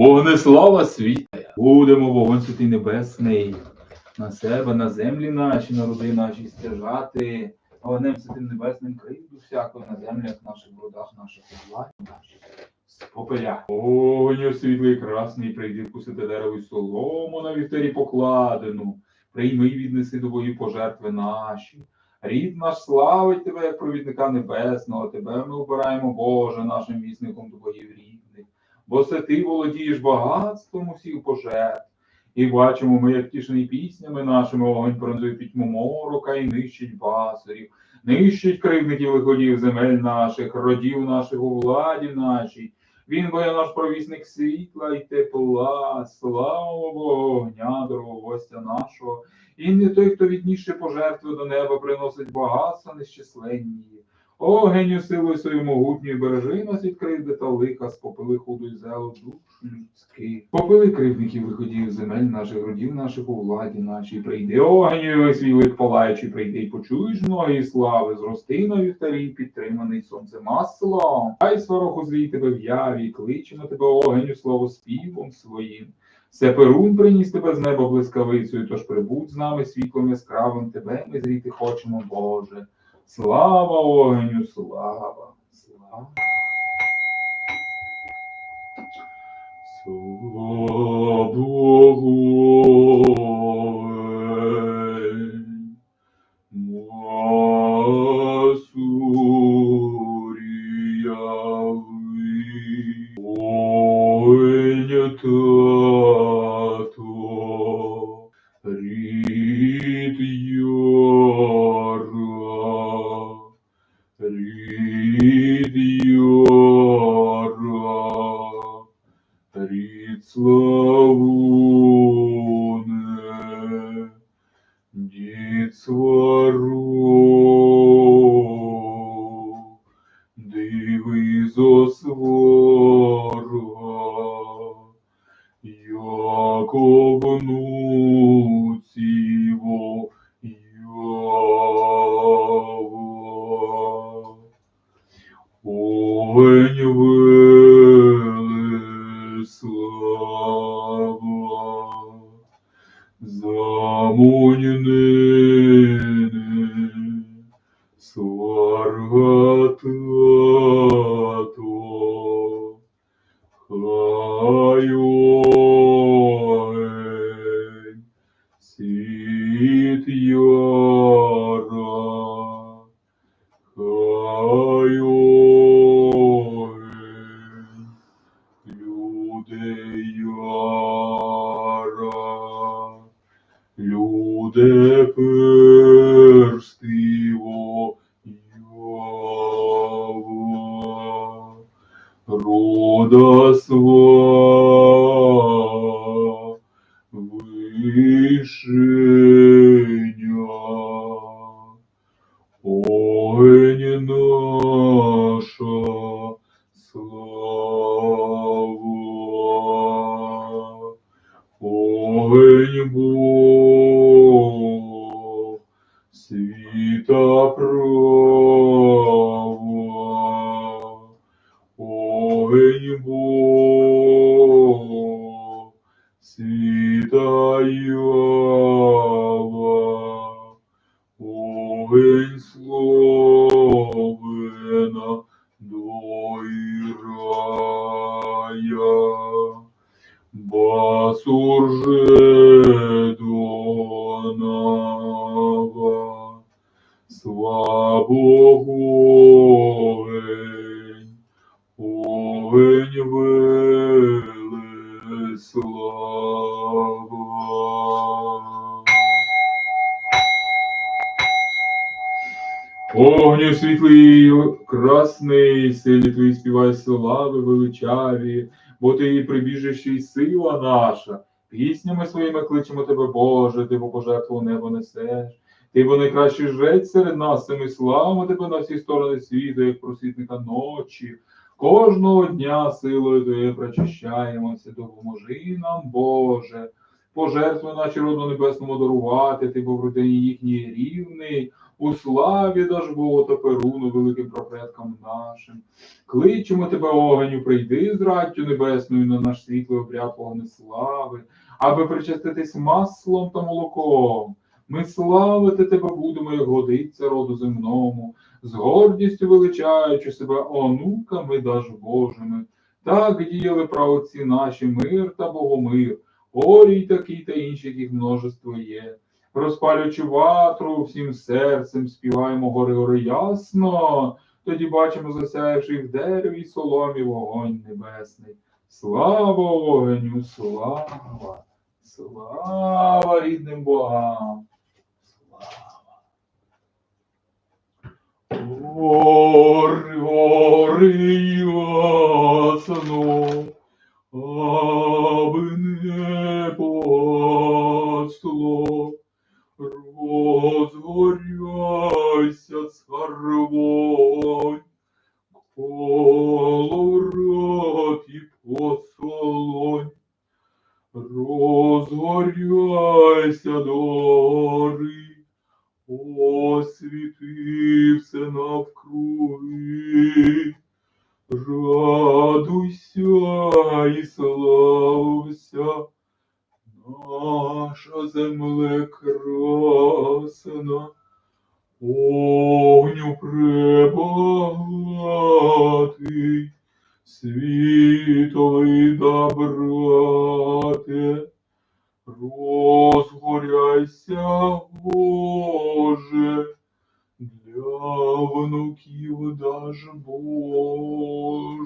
Вогнеслава світає, будемо вогонь святий небесний, на себе, на землі наші, народи наші стяжати, вогнем святим небесним кривду всяку на землях наших, бродах наших, владі наших, з попеля. Огню світлий красний, прийди вкусити дерево й солому на вівтарі покладену, прийми і віднеси до бою пожертви наші. Рід наш славить тебе, як провідника небесного, тебе ми обираємо, Боже, нашим вісником до боїв рідних бо це ти володієш багатством усіх пожертв. І бачимо ми, як тішений піснями нашими огонь пронзує пітьму морока і нищить басурів, нищить кривдників виходів земель наших, родів наших у владі нашій. Він бо є наш провісник світла й тепла, слава Богу, огня, дорогого гостя нашого. І не той, хто відніше пожертви до неба приносить багатства нещисленні. Огеню силою свою могутньою бережи нас від кривди та лиха, спопили худу й зело душ людських. Попили кривдників виходів земель наших, родів наших у владі нашій. Прийди огеню, свій лик палаючи, прийди й почуєш многої слави, зрости на вівтарі, підтриманий сонцем маслом. Хай свароху злій тебе в яві, кличемо тебе огеню слово співом своїм. Сеперун приніс тебе з неба блискавицею, тож прибудь з нами світлом яскравим, тебе ми зріти хочемо, Боже. Слава огню, слава, слава. Слава огонь, se рода огонь Бог, світа ява, огонь словена до рая, басур же до Огню світлий, красний, силі твої співай слави величаві, бо ти і прибіжище і сила наша. Піснями своїми кличемо тебе, Боже, ти бо пожертву небо несеш. Ти бо найкращий жрець серед нас, цими славимо тебе на всі сторони світу, як просвітника ночі. Кожного дня силою Твоєю прочищаємося, допоможи нам, Боже. Пожертви наші роду небесному дарувати, ти бо в родині їхній рівний, у славі даж Богу та Перуну, великим профеткам нашим. Кличемо тебе, огеню, прийди з раттю небесною на наш світлий обряд вогнеслави, аби причаститись маслом та молоком. Ми славити тебе будемо, як годиться роду земному, з гордістю величаючи себе онуками даж Божими. Так діяли праотці наші мир та богомир, орій такий та інші, яких множество є. Розпалюючи ватру всім серцем, співаємо гори гори ясно, тоді бачимо засяявши в дереві соломі вогонь небесний. Слава огеню, слава, слава рідним богам. Слава. Гори, гори розгоряйся до світовий добрате, розгоряйся, Боже, для внуків даж Божий.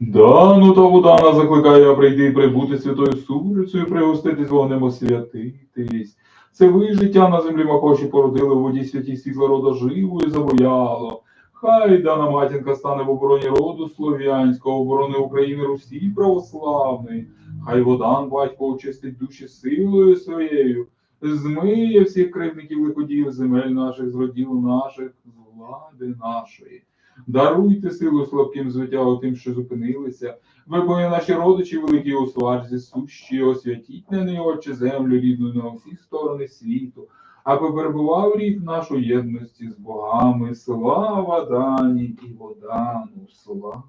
Дану та Удана закликає прийти і прибути святою сурицею, пригоститись вогнем освятитись. Це ви життя на землі Макоші породили в воді святі світла рода живою забояло. Хай дана матінка стане в обороні роду слов'янського, оборони України Русі православної. Хай водан батько очистить душі силою своєю, змиє всіх кривників лиходіїв земель наших, з родів наших, з влади нашої. Даруйте силу слабким звитягу тим, що зупинилися. Ви, бої наші родичі, великі у сварзі сущі, освятіть на неї, Отче, землю рідну на всі сторони світу, аби перебував рід нашу єдності з богами. Слава дані і водану, слава.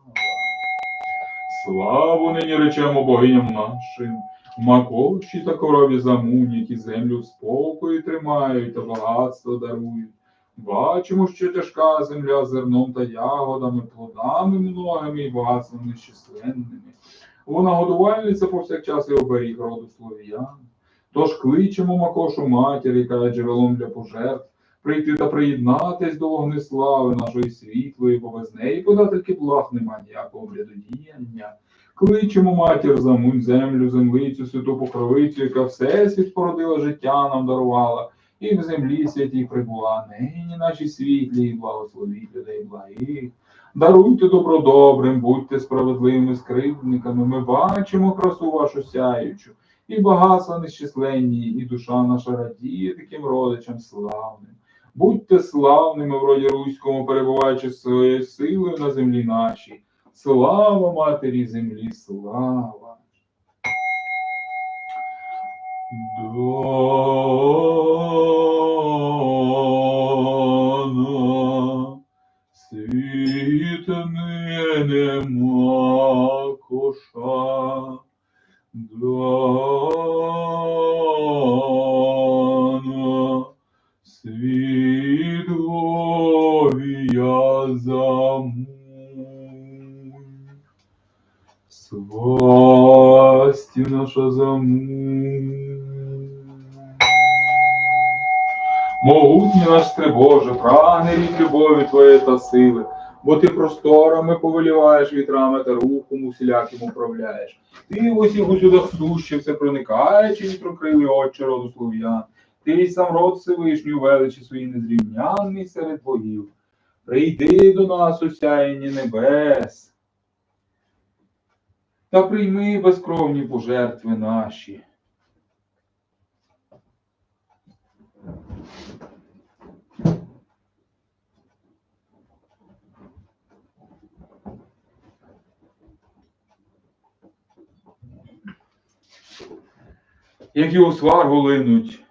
Славу нині речемо богиням нашим, макоші та корові замуні, які землю в спокої тримають та багатство дарують. Бачимо, що тяжка земля зерном та ягодами, плодами многими і багатством нещисленними. Вона годувальниця повсякчас і оберіг роду слов'ян. Тож кличемо Макошу матір, яка є джерелом для пожертв, прийти та приєднатись до вогнеслави нашої світлої, бо без неї подательки благ нема ніякого врядодіяння. Кличемо матір замунь землю, землицю, святу покровицю, яка всесвіт породила життя нам дарувала, і в землі святій прибула, нині наші світлі, і благословіть людей благих. Даруйте добро добрим, будьте справедливими скривдниками. Ми бачимо красу вашу сяючу, і багатства нещисленні, і душа наша радіє таким родичам славним. Будьте славними в роді руському, перебуваючи своєю силою на землі нашій. Слава матері землі, слава. Дана, світ не наша. Могутній наш Трибоже, прагне від любові Твоєї та сили, бо ти просторами повеліваєш вітрами та рухом усіляким управляєш. Ти в усіх усюдах сущий, все проникаючи вітрокрилий отче роду слов'ян. Ти й сам род Всевишній величі своїй незрівнянний серед богів. Прийди до нас у небес. Та прийми безкровні пожертви наші. Які у сваргу линуть,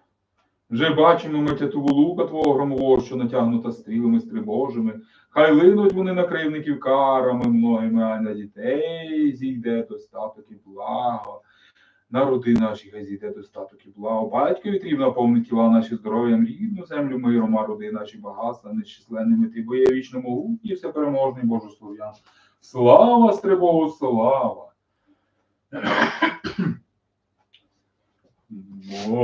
Вже бачимо ми тятуву лука твого громового, що натягнута стрілами стрибожими. Хай линуть вони на кривників карами многими, а на дітей зійде достаток і благо. На роди наші зійде достаток і благо. Батькові трібно наповни тіла наші здоров'ям, рідну землю миром, а роди наші багатства нещисленними. Ти бо є вічно могутній, всепереможний Божу слов'ян. Слава Стрибогу, слава! Whoa.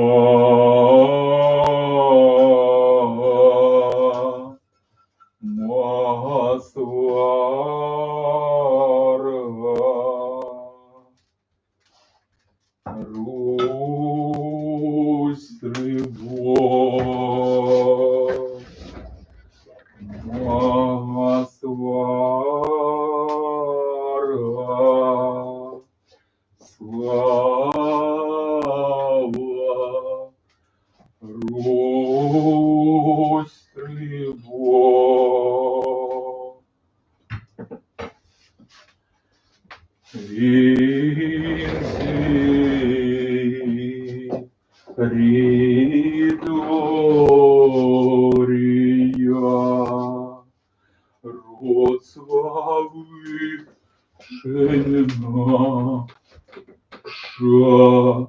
Рідорія, род слави Шена, ша,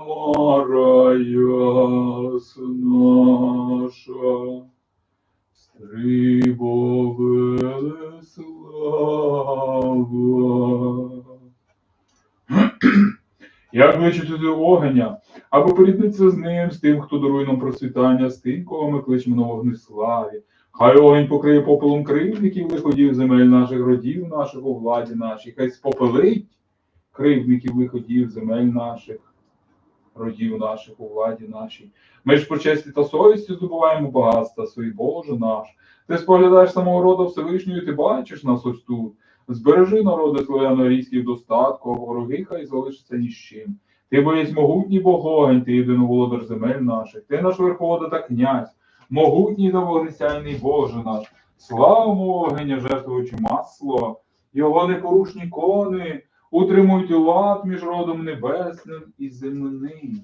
моя мара яснаша, стрибове слава. Як вичитати огеня, аби поріднитися з ним, з тим, хто дарує нам процвітання, з тим, кого ми кличемо на вогнеславі. Хай огонь покриє попелом кривдників, лиходів земель наших родів наших у владі нашій. Хай спопелить кривдників, лиходів земель наших, родів наших у владі нашій. Ми ж по честі та совісті здобуваємо багатства свої, Боже наш. Ти споглядаєш самого роду Всевишнього, ти бачиш нас ось тут. Збережи народи славяно-рійських достатку, вороги хай залишаться ні з чим. Ти боєць могутній Богогень, ти єдиноволодар земель наших, ти наш верховода та князь, могутній та вогнесяйний Боже наш, славу огеня, жертвуючи масло, його непорушні кони, утримують лад між родом небесним і земним.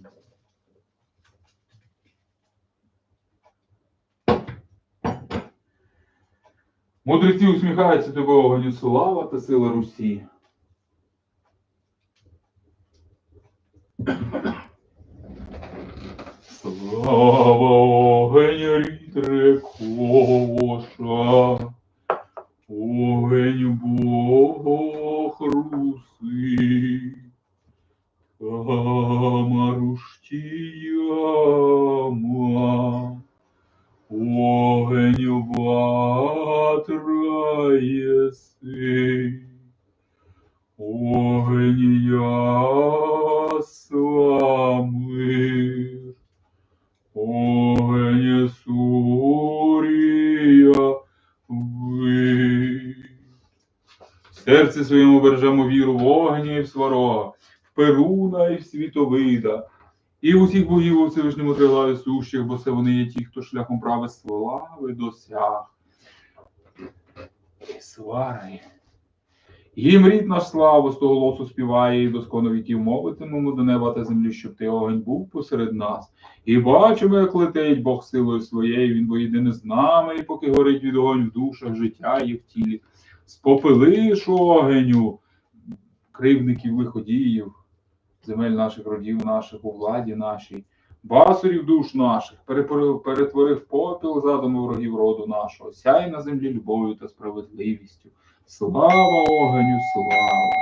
Мудреці усміхаються тебе огоню слава та сила Русі. Слава серці своєму бережемо віру в огня і в сварога, в Перуна і в світовида, і в усіх богів у Всевишньому триглаві сущих, бо це вони є ті, хто шляхом прави слави досяг. І Свари. Їм рід наш славу з того голосу співає, і досконо віків мовитимемо до неба та землі, щоб ти огонь був посеред нас. І бачимо, як летить Бог силою своєю, він бо єдине з нами, і поки горить від огонь в душах, життя є в тілі. Спопилиш огеню кривдників лиходіїв, земель наших родів наших, у владі нашій, басурів душ наших, перетворив попіл задуму ворогів роду нашого, сяй на землі любов'ю та справедливістю. Слава огеню, слава!